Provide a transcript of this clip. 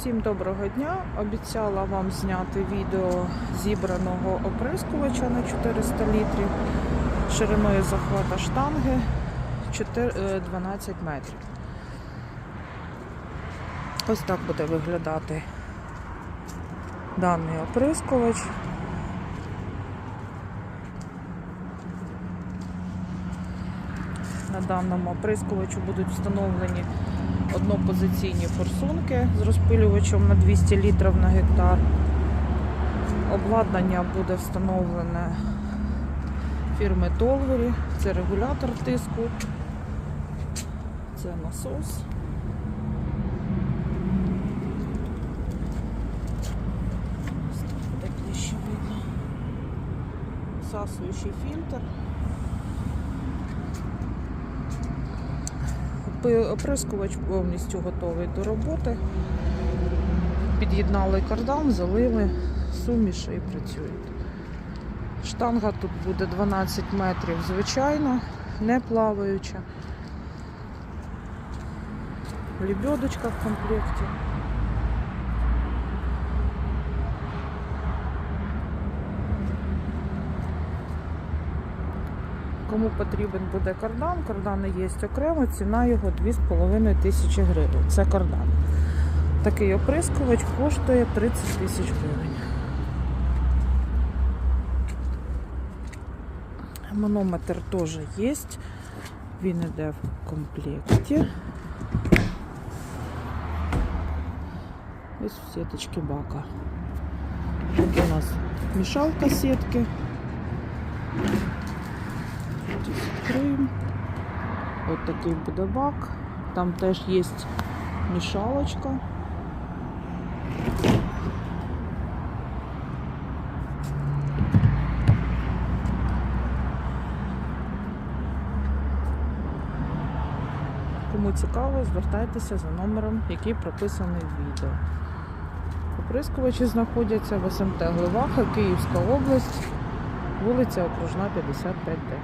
Всім доброго дня! Обіцяла вам зняти відео зібраного оприскувача на 400 літрів шириною захвата штанги 4 е, 12 метрів. Ось так буде виглядати даний оприскувач. На даному оприскувачу будуть встановлені однопозиційні форсунки з розпилювачем на 200 літрів на гектар. Обладнання буде встановлене фірми Толвері. Це регулятор тиску, це насос. Буде ближче видно. Всасуючий фільтр. Оприскувач повністю готовий до роботи. Під'єднали кардан, залили суміш і працюють. Штанга тут буде 12 метрів, звичайно, не плаваюча. Лебедочка в комплекті. Кому потрібен буде кардан, кардани є окремо, ціна його 2,5 тисячі гривень. Це кардан. Такий оприскувач коштує 30 тисяч гривень. Манометр теж є. Він йде в комплекті. Ось сіточки бака. Тут у нас мішалка сітки. Тут відкриємо. Ось такий буде бак. Там теж є мішалочка. Кому цікаво, звертайтеся за номером, який прописаний в відео. Оприскувачі знаходяться в СМТ Гливаха, Київська область, вулиця Окружна, 55Д.